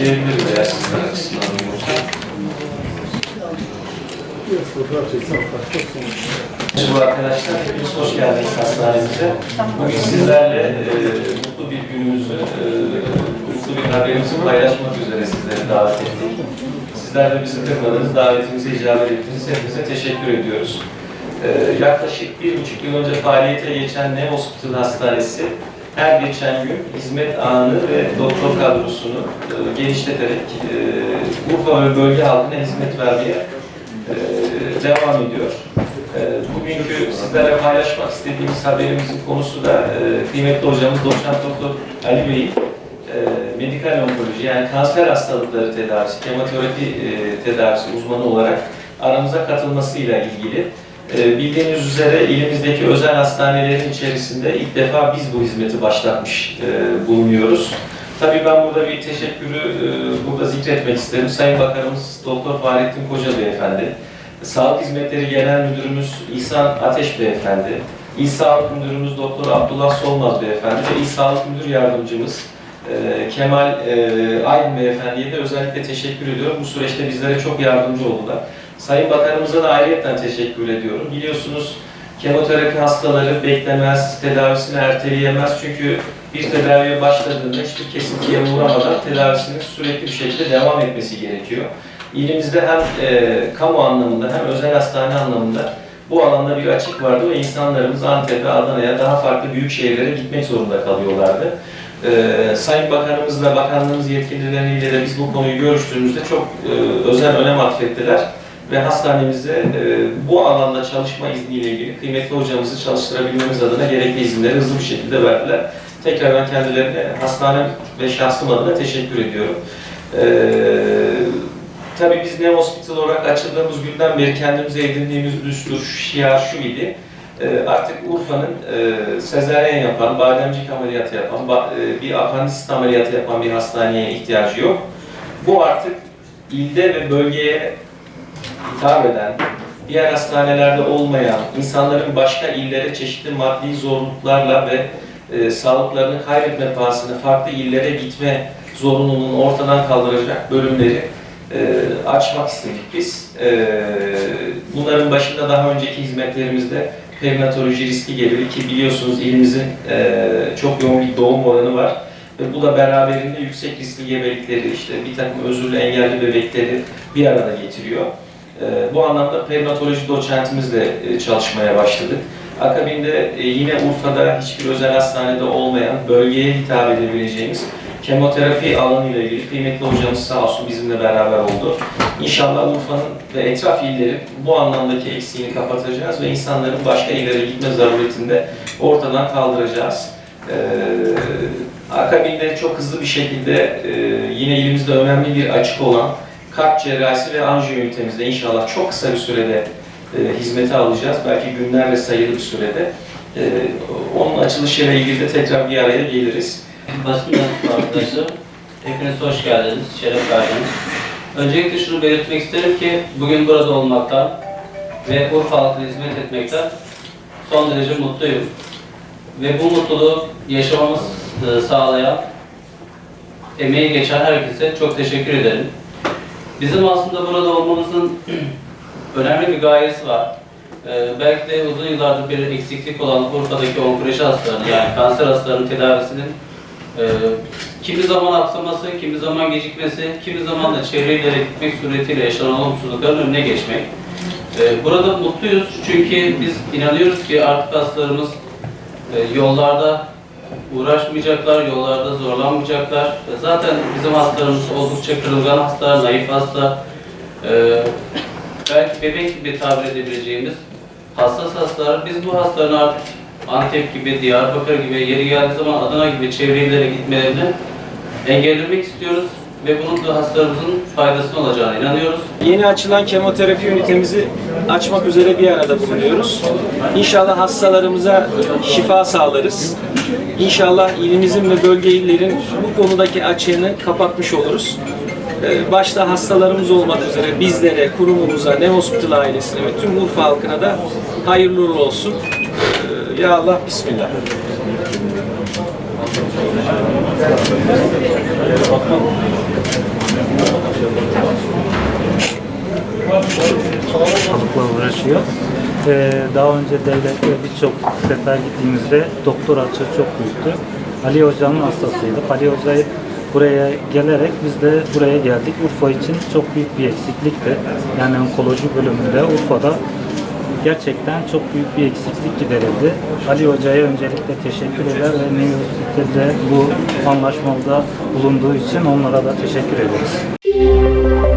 başlayabiliriz eğer sizler açısından uygunsa. Merhaba arkadaşlar, hepiniz hoş geldiniz hastanemize. Bugün sizlerle e, mutlu bir günümüzü, e, mutlu bir haberimizi paylaşmak üzere sizleri davet ettik. Sizler de bizi kırmadınız, davetimize icabet ettiniz. Hepinize teşekkür ediyoruz. E, yaklaşık bir buçuk yıl önce faaliyete geçen Neo Hospital Hastanesi her geçen gün hizmet ağını ve doktor kadrosunu e, genişleterek e, Urfa ve bölge halkına hizmet vermeye e, devam ediyor. E, Bugünkü sizlerle paylaşmak istediğimiz haberimizin konusu da e, kıymetli hocamız Doçent Doktor Ali Bey'in e, medikal onkoloji yani kanser hastalıkları tedavisi, kemoterapi e, tedavisi uzmanı olarak aramıza katılmasıyla ilgili. E, Bildiğiniz üzere ilimizdeki özel hastanelerin içerisinde ilk defa biz bu hizmeti başlatmış e, bulunuyoruz. Tabii ben burada bir teşekkürü e, burada zikretmek isterim. Sayın Bakanımız Doktor Fahrettin Koca Beyefendi, Sağlık Hizmetleri Genel Müdürümüz İhsan Ateş Beyefendi, İl Sağlık Müdürümüz Doktor Abdullah Solmaz Beyefendi ve İl Sağlık Müdür Yardımcımız e, Kemal Aydın Beyefendi'ye de özellikle teşekkür ediyorum. Bu süreçte bizlere çok yardımcı oldular. Sayın Bakanımıza da ayrıyetten teşekkür ediyorum. Biliyorsunuz kemoterapi hastaları beklemez, tedavisini erteleyemez. Çünkü bir tedaviye başladığında hiçbir kesintiye uğramadan tedavisinin sürekli bir şekilde devam etmesi gerekiyor. İlimizde hem e, kamu anlamında hem özel hastane anlamında bu alanda bir açık vardı ve insanlarımız Antep'e, Adana'ya, daha farklı büyük şehirlere gitmek zorunda kalıyorlardı. Ee, Sayın Bakanımızla, bakanlığımız yetkilileriyle de biz bu konuyu görüştüğümüzde çok e, özel önem atfettiler ve hastanemize e, bu alanda çalışma izniyle ilgili kıymetli hocamızı çalıştırabilmemiz adına gerekli izinleri hızlı bir şekilde verdiler. Tekrar ben kendilerine hastane ve şahsım adına teşekkür ediyorum. Ee, tabii biz Neo Hospital olarak açıldığımız günden beri kendimize edindiğimiz düstur, şiar şu idi. Ee, artık Urfa'nın e, sezaryen yapan, bademcik ameliyatı yapan, ba- e, bir apandisit ameliyatı yapan bir hastaneye ihtiyacı yok. Bu artık ilde ve bölgeye hitap eden, diğer hastanelerde olmayan, insanların başka illere çeşitli maddi zorluklarla ve e, sağlıklarını kaybetme pahasına farklı illere gitme zorunluluğunu ortadan kaldıracak bölümleri e, açmak istedik biz. E, bunların başında daha önceki hizmetlerimizde perinatoloji riski geliyor ki biliyorsunuz ilimizin e, çok yoğun bir doğum oranı var. Ve bu da beraberinde yüksek riskli gebelikleri, işte bir takım özürlü engelli bebekleri bir arada getiriyor. E, bu anlamda perinatoloji doçentimizle e, çalışmaya başladık. Akabinde e, yine Urfa'da hiçbir özel hastanede olmayan, bölgeye hitap edebileceğimiz kemoterapi alanıyla ilgili kıymetli hocamız sağ olsun bizimle beraber oldu. İnşallah Urfa'nın ve etraf illeri bu anlamdaki eksiğini kapatacağız ve insanların başka illere gitme zaruretinde ortadan kaldıracağız. Ee, akabinde çok hızlı bir şekilde e, yine ilimizde önemli bir açık olan kalp cerrahisi ve anjiyo ünitemizde inşallah çok kısa bir sürede e, hizmete alacağız. Belki günlerle sayılı bir sürede. E, onun açılışıyla ilgili de tekrar bir araya geliriz. Basın mensubu arkadaşlar, hepiniz hoş geldiniz, şeref verdiniz. Öncelikle şunu belirtmek isterim ki bugün burada olmaktan ve Urfa halkına hizmet etmekten son derece mutluyum. Ve bu mutluluğu yaşamamız e, sağlayan, emeği geçen herkese çok teşekkür ederim. Bizim aslında burada olmamızın önemli bir gayesi var. Ee, belki de uzun yıllardır bir eksiklik olan Urfa'daki onkoloji hastalarının yani kanser hastalarının tedavisinin ee, kimi zaman aksaması, kimi zaman gecikmesi, kimi zaman da çevre illere gitmek suretiyle yaşanan olumsuzlukların önüne geçmek. Ee, burada mutluyuz çünkü biz inanıyoruz ki artık hastalarımız e, yollarda uğraşmayacaklar, yollarda zorlanmayacaklar. E, Zaten bizim hastalarımız oldukça kırılgan hasta, naif hasta, e, belki bebek gibi tabir edebileceğimiz hassas hastalar. Biz bu hastaların artık Antep gibi, Diyarbakır gibi, yeri geldiği zaman Adana gibi çevre gitmelerini engellemek istiyoruz ve bunun da hastalarımızın faydasına olacağına inanıyoruz. Yeni açılan kemoterapi ünitemizi açmak üzere bir arada bulunuyoruz. İnşallah hastalarımıza şifa sağlarız. İnşallah ilimizin ve bölge illerin bu konudaki açığını kapatmış oluruz. Ee, başta hastalarımız olmak üzere bizlere, kurumumuza, Ne ailesine ve tüm Urfa halkına da hayırlı uğurlu olsun. Ee, ya Allah, Bismillah. Balıklar uğraşıyor. Ee, daha önce devlette birçok sefer gittiğimizde doktor açığı çok büyüktü. Ali Hoca'nın hastasıydık. Ali Hoca'yı buraya gelerek biz de buraya geldik. Urfa için çok büyük bir eksiklikti. Yani onkoloji bölümünde Urfa'da gerçekten çok büyük bir eksiklik giderildi. Ali Hoca'ya öncelikle teşekkür eder ve New Hospital'de bu anlaşmada bulunduğu için onlara da teşekkür ederiz.